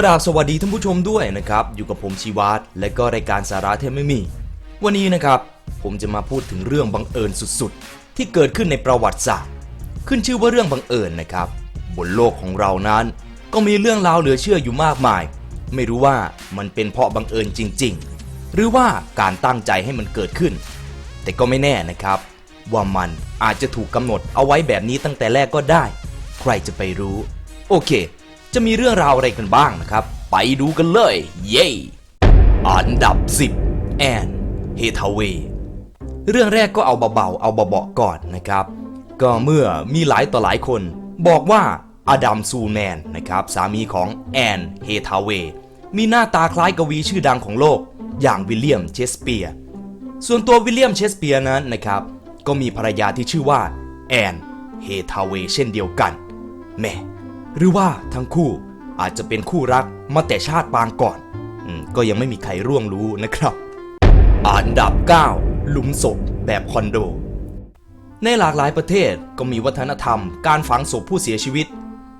กราบสวัสดีท่านผู้ชมด้วยนะครับ อยู่กับผมชีวัตและก็รายการสาระเทพไม่มี วันนี้นะครับ ผมจะมาพูดถึงเรื่องบังเอิญสุดๆ ที่เกิดขึ้นในประวัติศาสตร์ ขึ้นชื่อว่าเรื่องบังเอิญนะครับ บนโลกของเรานั้น ก็มีเรื่องราวเหลือเชื่ออยู่มากมาย ไม่รู้ว่ามันเป็นเพราะบังเอิญจริง ๆ หรือว่าการตั้งใจให้มันเกิดขึ้น แต่ก็ไม่แน่นะครับ ว่ามันอาจจะถูกกำหนดเอาไว้แบบนี้ตั้งแต่แรกก็ได้ ใครจะไปรู้ โอเค จะมีเรื่องราวอะไรกันบ้างนะครับ ไปดูกันเลย เย้อันดับ 10 แอนเฮทาเวเรื่องแรกก็เอาเบาๆ เอาเบาๆก่อนนะครับ ก็เมื่อมีหลายต่อหลายคน บอกว่าอดัมซูแมนนะครับ สามีของแอนเฮทาเวมีหน้าตาคล้ายกวีชื่อดังของโลก อย่างวิลเลียมเชสเปียร์ส่วนตัววิลเลียมเชสเปียร์นั้นนะครับ ก็มีภรรยาที่ชื่อว่าแอนเฮทาเวเช่นเดียวกันแม่ หรือว่าทั้งคู่อาจจะเป็นคู่รักมาแต่ชาติปางก่อนอก็ยังไม่มีใครร่วงรู้นะครับ อันดับ 9 หลุมศพแบบคอนโด ในหลากหลายประเทศก็มีวัฒนธรรม การฝังศพผู้เสียชีวิต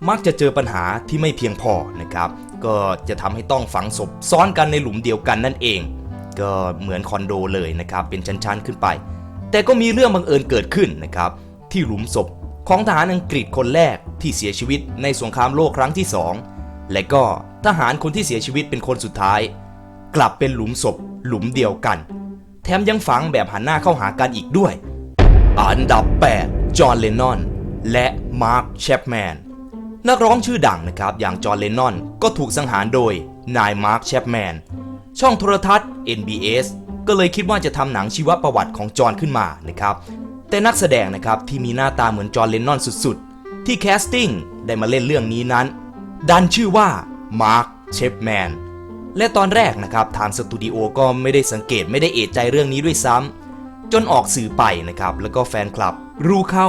มักจะเจอปัญหาที่ไม่เพียงพอนะครับ ก็จะทำให้ต้องฝังศพซ้อนกันในหลุมเดียวกันนั่นเอง ก็เหมือนคอนโดเลยนะครับ เป็นชั้นๆขึ้นไป แต่ก็มีเรื่องบังเอิญเกิดขึ้นนะครับ ที่หลุมศพ ของทหารอังกฤษคนแรกที่เสียชีวิตในสงครามโลกครั้งที่สองและก็ทหารคนที่เสียชีวิตเป็นคนสุดท้าย กลับเป็นหลุมศพหลุมเดียวกัน แถมยังฝังแบบหันหน้าเข้าหากันอีกด้วย อันดับ 8 จอห์นเลนนอน และมาร์คแชปแมนนักร้องชื่อดังนะครับอย่างจอห์นเลนนอนก็ถูกสังหารโดยนายมาร์คแชปแมนช่องโทรทัศน์ NBS ก็เลยคิดว่าจะทำหนังชีวประวัติของจอห์นขึ้นมานะครับ แต่นักแสดงนะครับที่มีหน้าตาเหมือนจอห์เลนนอนสุดๆ ที่แคสติ้งได้มาเล่นเรื่องนี้นั้น ดันชื่อว่ามาร์คเชปแมนและตอนแรกนะครับทางสตูดิโอก็ไม่ได้สังเกตไม่ได้เอะใจเรื่องนี้ด้วยซ้ำจนออกสื่อไปนะครับแล้วก็แฟนคลับ รู้เข้า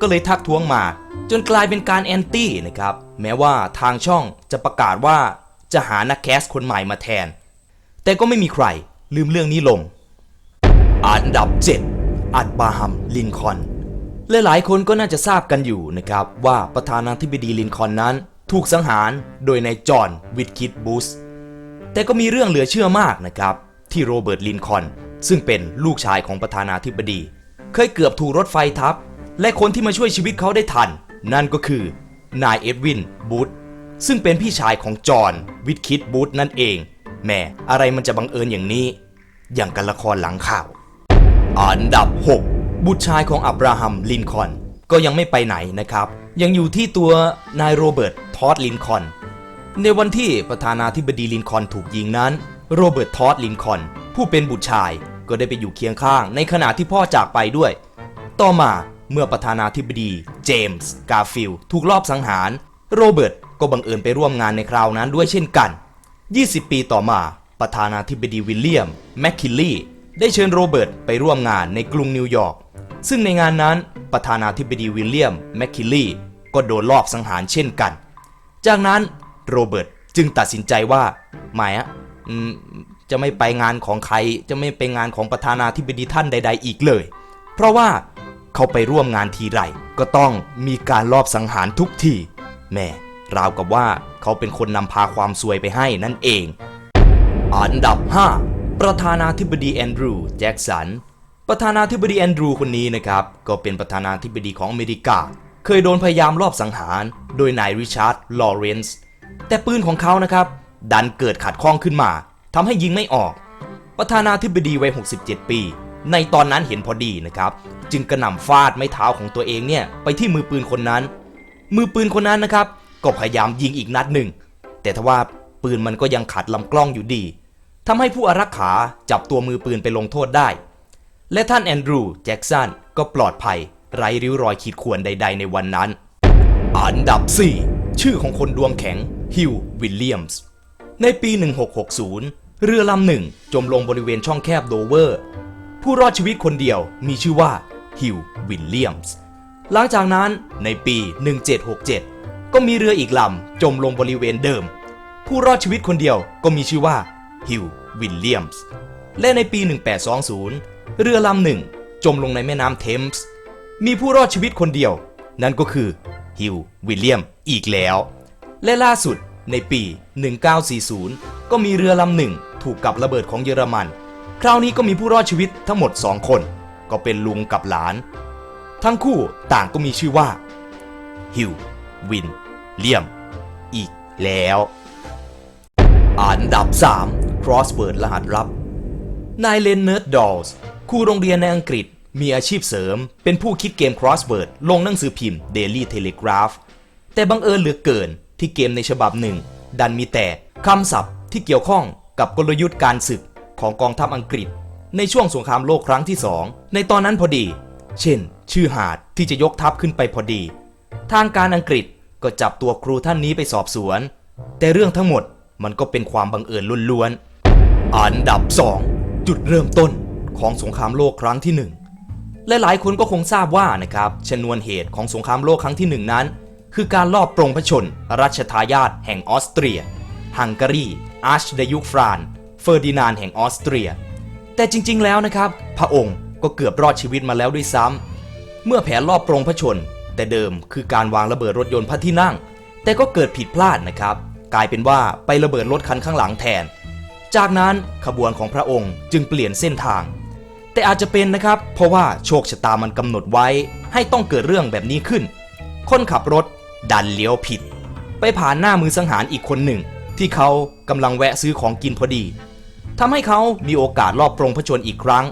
ก็เลยทักท้วงมา จนกลายเป็นการแอนตี้นะครับแม้ว่าทางช่องจะประกาศว่าจะหานักแคสคนใหม่มาแทน แต่ก็ไม่มีใครลืมเรื่องนี้ลง อันดับ 7 อัดบาฮัม ลินคอนและหลายคนก็น่าจะทราบกันอยู่นะครับว่าประธานาธิบดีลินคอนนั้น ถูกสังหารโดยนายจอห์นวิทคิดบูสแต่ก็มีเรื่องเหลือเชื่อมากนะครับ ที่โรเบิร์ตลินคอนซึ่งเป็นลูกชายของประธานาธิบดี เคยเกือบถูกรถไฟทับ และคนที่มาช่วยชีวิตเขาได้ทัน นั่นก็คือนายเอ็ดวินบูธซึ่งเป็นพี่ชายของจอห์นวิทคิดบูธนั่นเองแหม่อะไรมันจะบังเอิญอย่างนี้ อย่างกันละครหลังข่าว อันดับ 6 บุตรชายของอับราฮัมลินคอนก็ยังไม่ไปไหนนะครับ ยังอยู่ที่ตัวนายโรเบิร์ตทอดลินคอนในวันที่ประธานาธิบดีลินคอนถูกยิงนั้น โรเบิร์ตทอดลินคอนผู้เป็นบุตรชายก็ได้ไปอยู่เคียงข้างในขณะที่พ่อจากไปด้วย ต่อมาเมื่อประธานาธิบดีเจมส์กาฟิลถูกลอบสังหาร โรเบิร์ตก็บังเอิญไปร่วมงานในคราวนั้นด้วยเช่นกัน 20 ปีต่อมาประธานาธิบดีวิลเลียมแมคคินลีย์ ได้เชิญโรเบิร์ตไปร่วมงานในกรุงนิวยอร์ก ซึ่งในงานนั้นประธานาธิบดีวิลเลียมแมคคินลีย์ก็โดนลอบสังหารเช่นกัน จากนั้นโรเบิร์ตจึงตัดสินใจว่าไม่อะจะไม่ไปงานของใครจะไม่ไปงานของประธานาธิบดีท่านใด ๆ อีกเลย เพราะว่าเขาไปร่วมงานทีไรก็ต้องมีการลอบสังหารทุกทีแหม่ราวกับว่าเขาเป็นคนนำพาความซวยไปให้นั่นเอง อันดับ 5 ประธานาธิบดีแอนดรูว์แจ็กสัน ประธานาธิบดีแอนดรูว์คนนี้นะครับ ก็เป็นประธานาธิบดีของอเมริกา เคยโดนพยายามลอบสังหาร โดยนายริชาร์ด ลอเรนซ์ แต่ปืนของเขานะครับ ดันเกิดขัดข้องขึ้นมาทำให้ยิงไม่ออก ประธานาธิบดีวัย 67 ปี ในตอนนั้นเห็นพอดีนะครับ จึงกระหน่ำฟาดไม้เท้าของตัวเองเนี่ยไปที่มือปืนคนนั้น มือปืนคนนั้นนะครับ ก็พยายามยิงอีกนัดหนึ่ง แต่ทว่าปืนมันก็ยังขัดลำกล้องอยู่ดี ทำให้ผู้อารักขาจับตัวมือปืนไปลงโทษได้ และท่านแอนดรูว์แจ็กสันก็ปลอดภัย ไร้ริ้วรอยขีดข่วนใด ๆ ในวันนั้น อันดับ 4 ชื่อของคนดวงแข็งฮิววิลเลียมส์ในปี 1660 เรือลำหนึ่งจมลงบริเวณช่องแคบโดเวอร์ ผู้รอดชีวิตคนเดียวมีชื่อว่าฮิววิลเลียมส์หลังจากนั้นในปี 1767 ก็มีเรืออีกลำจมลงบริเวณเดิม ผู้รอดชีวิตคนเดียวก็มีชื่อว่า ฮิววิลเลียมส์ และในปี 1820 เรือลำหนึ่งจมลงในแม่น้ำเทมส์ มีผู้รอดชีวิตคนเดียว นั่นก็คือฮิววิลเลียมอีกแล้ว และล่าสุดในปี 1940 ก็มีเรือลำหนึ่งถูกกับระเบิดของเยอรมัน คราวนี้ก็มีผู้รอดชีวิตทั้งหมด 2 คน ก็เป็นลุงกับหลาน ทั้งคู่ต่างก็มีชื่อว่าฮิววินเลียม อีกแล้ว อันดับ 3 Crossword รหัสลับ นายเลนเนิร์ดดอลส์ครูโรงเรียนในอังกฤษ มีอาชีพเสริม เป็นผู้คิดเกม Crossword ลงหนังสือพิมพ์ Daily Telegraph แต่บังเอิญเหลือเกินที่เกมในฉบับหนึ่ง ดันมีแต่คำศัพท์ที่เกี่ยวข้องกับกลยุทธ์การศึกของกองทัพอังกฤษ ในช่วงสงครามโลกครั้งที่สองในตอนนั้นพอดี เช่น ชื่อหาดที่จะยกทัพขึ้นไปพอดี ทางการอังกฤษก็จับตัวครูท่านนี้ไปสอบสวน แต่เรื่องทั้งหมดมันก็เป็นความบังเอิญล้วนๆ อันดับ 2 จุดเริ่มต้นของสงครามโลกครั้งที่หนึ่งและหลายคนก็คงทราบว่านะครับชนวนเหตุของสงครามโลกครั้งที่หนึ่งนั้น คือการลอบปรงพระชน รัชทายาทแห่งออสเตรีย ฮังการี อาร์ชเดยุกฟราน เฟอร์ดินานแห่งออสเตรีย แต่จริง ๆ แล้วนะครับ พระองค์ก็เกือบรอดชีวิตมาแล้วด้วยซ้ำเมื่อแผนลอบปรงพระชน แต่เดิมคือการวางระเบิดรถยนต์พระที่นั่ง แต่ก็เกิดผิดพลาดนะครับ กลายเป็นว่าไประเบิดรถคันข้างหลังแทน จากนั้นขบวนของพระองค์จึงเปลี่ยนเส้นทาง แต่อาจจะเป็นนะครับ เพราะว่าโชคชะตามันกำหนดไว้ ให้ต้องเกิดเรื่องแบบนี้ขึ้น คนขับรถดันเลี้ยวผิด ไปผ่านหน้ามือสังหารอีกคนหนึ่ง ที่เขากำลังแวะซื้อของกินพอดีทำให้เขามีโอกาสรอบปรงพระชนอีกครั้ง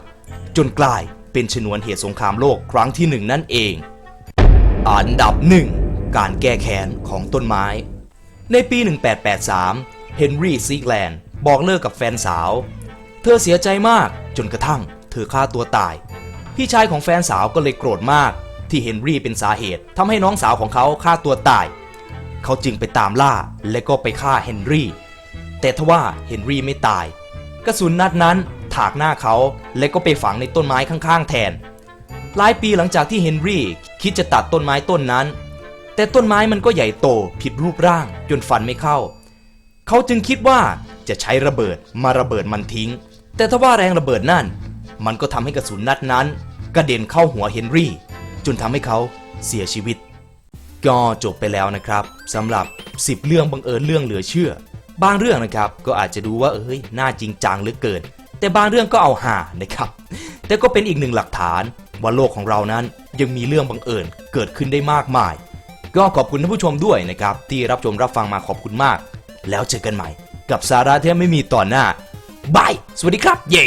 จนกลายเป็นชนวนเหตุสงครามโลกครั้งที่หนึ่งนั่นเอง อันดับหนึ่งการแก้แค้นของต้นไม้ ในปี 1883 เฮนรี่ซีกแลนด์ บอกเลิกกับแฟนสาว เธอเสียใจมากจนกระทั่ง เธอฆ่าตัวตาย พี่ชายของแฟนสาวก็เลยโกรธมาก ที่เฮนรี่เป็นสาเหตุทำให้น้องสาวของเขาฆ่าตัวตาย เขาจึงไปตามล่าและก็ไปฆ่าเฮนรี่ แต่ทว่าเฮนรี่ไม่ตาย กระสุนนัดนั้นถากหน้าเขาและก็ไปฝังในต้นไม้ข้างๆ แทน หลายปีหลังจากที่เฮนรี่คิดจะตัดต้นไม้ต้นนั้น แต่ต้นไม้มันก็ใหญ่โตผิดรูปร่างจนฟันไม่เข้า เขาจึงคิดว่า จะใช้ระเบิดมาระเบิดมันทิ้ง แต่ถ้าว่าแรงระเบิดนั่น มันก็ทำให้กระสุนนัดนั้น กระเด็นเข้าหัวเฮนรี่ จนทำให้เขาเสียชีวิต ก็จบไปแล้วนะครับสำหรับ 10 เรื่องบังเอิญเรื่องเหลือเชื่อ บางเรื่องนะครับก็อาจจะดูว่าเอ้ยน่าจริงจังเหลือเกิน แต่บางเรื่องก็เอาหานะครับ แต่ก็เป็นอีกหนึ่งหลักฐานว่าโลกของเรานั้นยังมีเรื่องบังเอิญเกิดขึ้นได้มากมาย ก็ขอบคุณท่านผู้ชมด้วยนะครับ ที่รับชมรับฟังมาขอบคุณมาก แล้วเจอกันใหม่ กับสาระที่ไม่มีต่อหน้าบาย สวัสดีครับ เย่